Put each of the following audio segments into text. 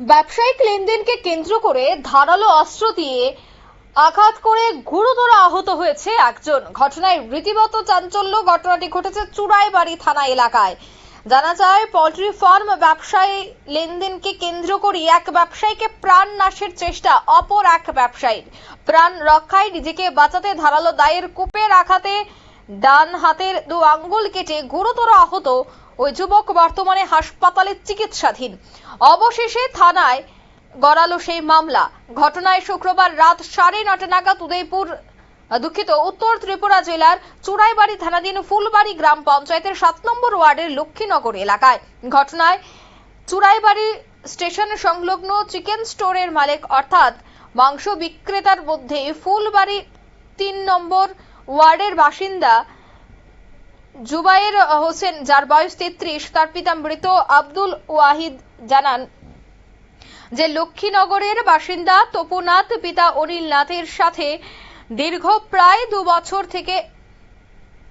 ব্যবসায়িক লেনদেনকে কেন্দ্র করে ধারালো অস্ত্র দিয়ে আঘাত করে গুরুতর আহত হয়েছে একজন। ঘটনায় রীতিমত চাঞ্চল্য ঘটনাটি ঘটেছে চুড়াইবাড়ি থানা এলাকায়। জানা যায়, পোল্ট্রি ফার্ম ব্যবসায়ী লেনদেনকে কেন্দ্র করে এক ব্যবসায়ীকে প্রাণ নাশের চেষ্টা, অপর এক ব্যবসায়ীর। প্রাণ রক্ষায় নিজেকে বাঁচাতে ধারালো দায়ের কূপের আঘাতে ডান হাতের দু আঙ্গুল কেটে গুরুতর আহত ওই যুবক বর্তমানে হাসপাতালে চিকিৎসাধীন। অবশেষে থানায় গড়ালো সেই মামলা। ঘটনায় শুক্রবার রাত সাড়ে নটা নাগাদ উদয়পুর, দুঃখিত, উত্তর ত্রিপুরা জেলার চুড়াইবাড়ি থানাধীন ফুলবাড়ি গ্রাম পঞ্চায়েতের সাত নম্বর ওয়ার্ডের লক্ষ্মীনগর এলাকায়। ঘটনায় চুড়াইবাড়ি স্টেশন সংলগ্ন চিকেন স্টোরের মালিক, অর্থাৎ মাংস বিক্রেতার মধ্যে ফুলবাড়ি তিন নম্বর ওয়ার্ডের বাসিন্দা জুবাইর হোসেন, যার বয়স তেত্রিশ, তার পিতা মৃত আব্দুল ওয়াহিদ জানান যে লক্ষ্মীনগরের বাসিন্দা তপুনাথ, পিতা অনিল নাথের সাথে দীর্ঘ প্রায় দু বছর থেকে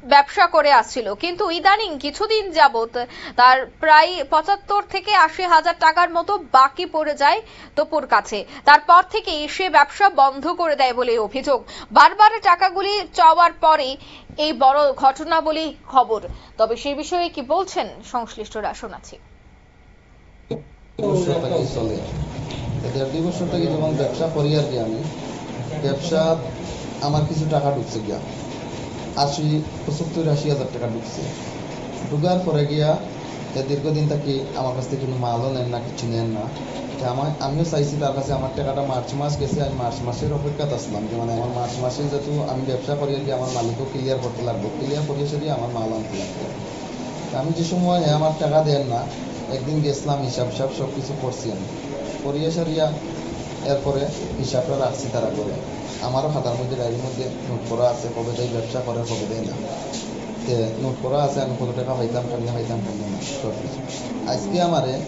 ব্যবসা করে আসছিল। কিন্তু ইদানিং কিছুদিন যাবত তার প্রায় পঁচাত্তর থেকে আশি হাজার টাকার মতো বাকি পড়ে যায় তপুর কাছে। তারপর থেকে সে ব্যবসা বন্ধ করে দেয় বলে অভিযোগ। বারবার টাকাগুলি চাওয়ার পরে এই বড় ঘটনা বলে খবর। তবে সেই বিষয়ে কি বলছেন সংশ্লিষ্টরা, শোনাচ্ছি। ব্যবসা, আমার কিছু টাকা ঢুকছে গিয়া। আশি, পঁচাত্তর, আশি হাজার টাকা ঢুকছে। ঢুকার পরে গিয়া দীর্ঘদিন থাকি আমার কাছ থেকে কোনো মালও নেন না, কিছু নেন না। আমার আমিও চাইছি তার কাছে আমার টাকাটা মার্চ মাস গেছে, আমি মার্চ মাসের অপেক্ষাতে আসলাম। যে মানে আমার মার্চ মাসে যেহেতু আমি ব্যবসা করি আর আমার মালিকও ক্লিয়ার করতে লাগবে। ক্লিয়ার করিয়ে সেটি আমার মাল আনতে লাগবে। আমি যে সময় আমার টাকা দেন না, একদিন গেছিলাম, হিসাব হিসাব সব কিছু করছি আমি। করিয়ে সারিয়া এরপরে হিসাবটা রাখছি তারা করে। আমারও খাতার মধ্যে ডায়ের মধ্যে নোট করা আছে, কবে দেয় ব্যবসা করে, কবে দেয় না। তে নোট করা আছে, আমি কত টাকা পাইতাম কেমনে পাইতাম কেমনে না, সব কিছু। আজকে আমারে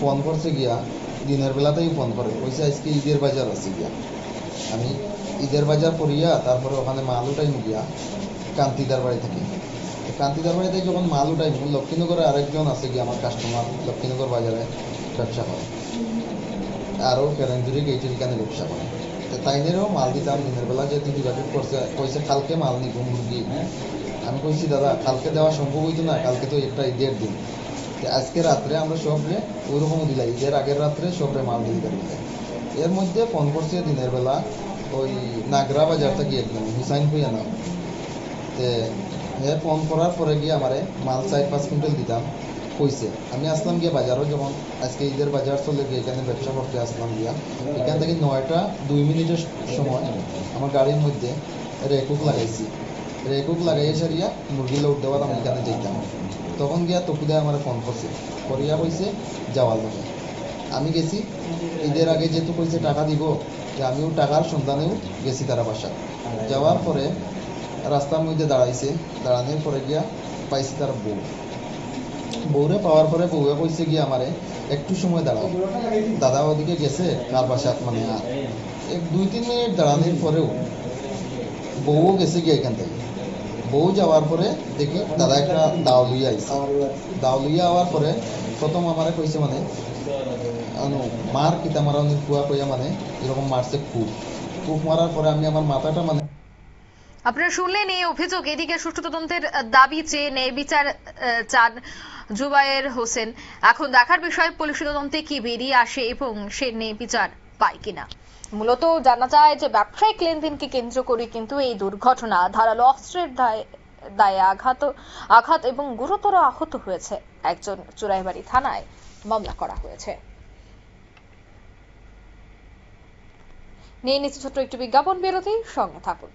ফোন করছে গিয়া, দিনের বেলাতেই ফোন করে, কইছে আজকে ঈদের বাজার আছে গিয়া। আমি ঈদের বাজার করিয়া, তারপরে ওখানে মাল উঠাইম গিয়া, কান্তিদার বাড়ি থেকে। কান্তিদার বাড়িতে যখন মাল উঠাইম, লক্ষ্মীনগরে আরেকজন আছে গিয়া, আমার কাস্টমার লক্ষ্মীনগর বাজারে ব্যবসা করে। আরও কেরেঞ্জুরি গেইটের এখানে ব্যবসা করে। তাইনেরও মাল দিতাম, দিনের বেলা যেহেতু যোগাযোগ করছে কইছে কালকে মাল নিব মুরগি হ্যাঁ? আমি কইছি, দাদা, কালকে দেওয়া সম্ভব হইতো না, কালকে তো একটা ঈদের দিন। আজকে রাত্রে আমরা সবরে ওইরকম দিলাই ঈদের আগের রাত্রে সবরে মাল দিতে পারি এর মধ্যে ফোন করছে দিনের বেলা, ওই নাগরা বাজার থেকে একদম হুসাইন ভুইয়া নাম। তে ফোন করার পরে গিয়ে আমারে মাল চার পাঁচ কুইন্টাল দিতাম। কইছে। আমি আসলাম গিয়ে বাজারও যখন, আজকে ঈদের বাজার চলে গিয়ে এখানে ব্যবসা করতে আসলাম গিয়া। এখান থেকে নয়টা দুই মিনিটের সময় আমার গাড়ির মধ্যে রেকুক লাগাইছি। রেকুক লাগাইয়ে সারিয়া মুরগি লোড দেওয়ার আমি এখানে যেতাম তখন গিয়া তকুদে আমার ফোন করছে। করিয়া কইছে, যাওয়ার লাগে। আমি গেছি। ঈদের আগে যেহেতু কইছে টাকা দিব, যে আমিও টাকার সন্ধানেও গেছি তারা বাসা যাওয়ার পরে রাস্তার মধ্যে দাঁড়াইছে। দাঁড়ানোর পরে গিয়া পাইছি তার বউ। বউরে পাওয়ার পরে বউয়ে কইছে গিয়ে আমারে, একটু সময় দাঁড়াও। দাদা ওদিকে গেছে কার বাসাত মানে আর এক দুই তিন মিনিট দাঁড়ানোর পরেও বউও গেছে গিয়ে এখান থেকে। বউ যাওয়ার পরে দেখি দাদা একটা দাও লইয়া আইছে। দাও লইয়া আওয়ার পরে প্রথম আমারে কইছে মানে মার কিতা মারা কুয়া কইয়া মানে এরকম মারছে খুব। খুব মারার পরে আমি আমার মাথাটা মানে আপনারা শুনলেন এই অভিযোগ, এদিকে সুষ্ঠু তদন্তের দাবি চেয়ে ন্যায় বিচার চান জুবায়ের হোসেন। এখন দেখার বিষয়, পুলিশ তদন্তে কি বেরিয়ে আসে এবং সে ন্যায় বিচার পায় কিনা? মূলত জানা যায় যে ব্যবসায়িক লেনদেনকে কেন্দ্র করে কিন্তু এই দুর্ঘটনা। ধারালো অস্ত্রের দায়ে আঘাত আঘাত এবং গুরুতর আহত হয়েছে একজন চুরাইবাড়ি থানায় মামলা করা হয়েছে। নিয়ে নিচ্ছে ছোট্ট একটি বিজ্ঞাপন বিরতি, সঙ্গে থাকুন।